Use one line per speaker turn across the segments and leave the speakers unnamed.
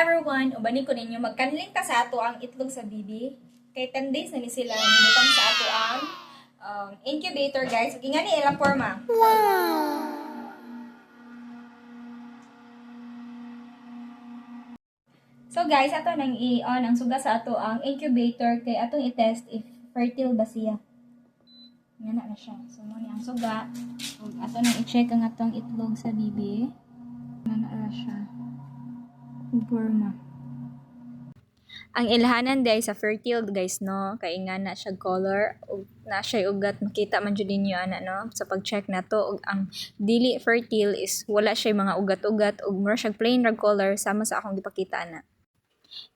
everyone, ubani ko ninyo magkanling ta sa ato ang itlog sa bibi. Kay 10 days na ni sila nilutang sa ato ang um, incubator guys. Ug nga ni ilang forma. So guys, ato nang i-on ang suga sa ato ang incubator kay atong i-test if fertile ba siya. Nga na na siya. So mo ang suga. Ug ato nang i-check ang atong itlog sa bibi. Nga na na siya. Ug forma. Ang ilhanan day sa fertile guys no kay nga na siya color ug na siya ugat makita man jud ninyo ana no sa pag-check nato ug ang dili fertile is wala siya mga ugat-ugat ug mura siya plain rag color sama sa akong gipakita ana.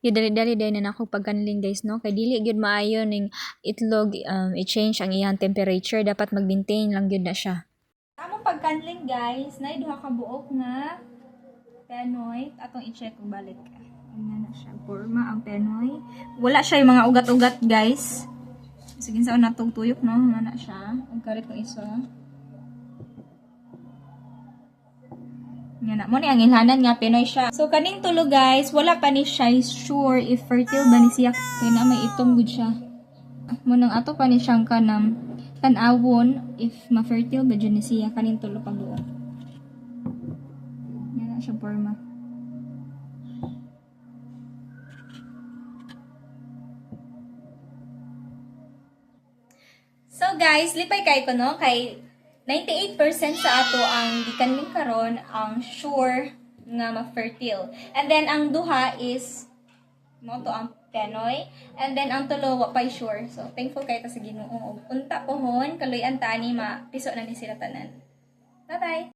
Yung dali-dali day na nako pagkanling guys no kay dili gyud maayo ning itlog um, i-change ang iyang temperature dapat mag-maintain lang gyud na siya. Among pagkanling guys, nay duha ka buok nga penoid atong i-check ug balik. Ano na siya forma ang penoy. Wala siya yung mga ugat-ugat guys. Sige sa natong tuyok no, nga na siya. Ang karit ng isa. Nga na mo ni ang ilhanan nga Pinoy siya. So kaning tulo guys, wala pa ni siya sure if fertile ba ni siya. Kaya na may itom gud siya. Mo nang ato pa ni siyang kanang tan-awon if ma-fertile ba dyan ni siya kaning tulo pa buo. Siya forma. So guys, lipay kay ko no kay 98% sa ato ang gikanling karon ang sure nga ma-fertile. And then ang duha is mo to ang Penoy. And then ang tulo wa pay sure. So thankful kay ta sa Ginoo. Unta pohon kaluy-an tani ma piso na ni sila tanan. Bye-bye.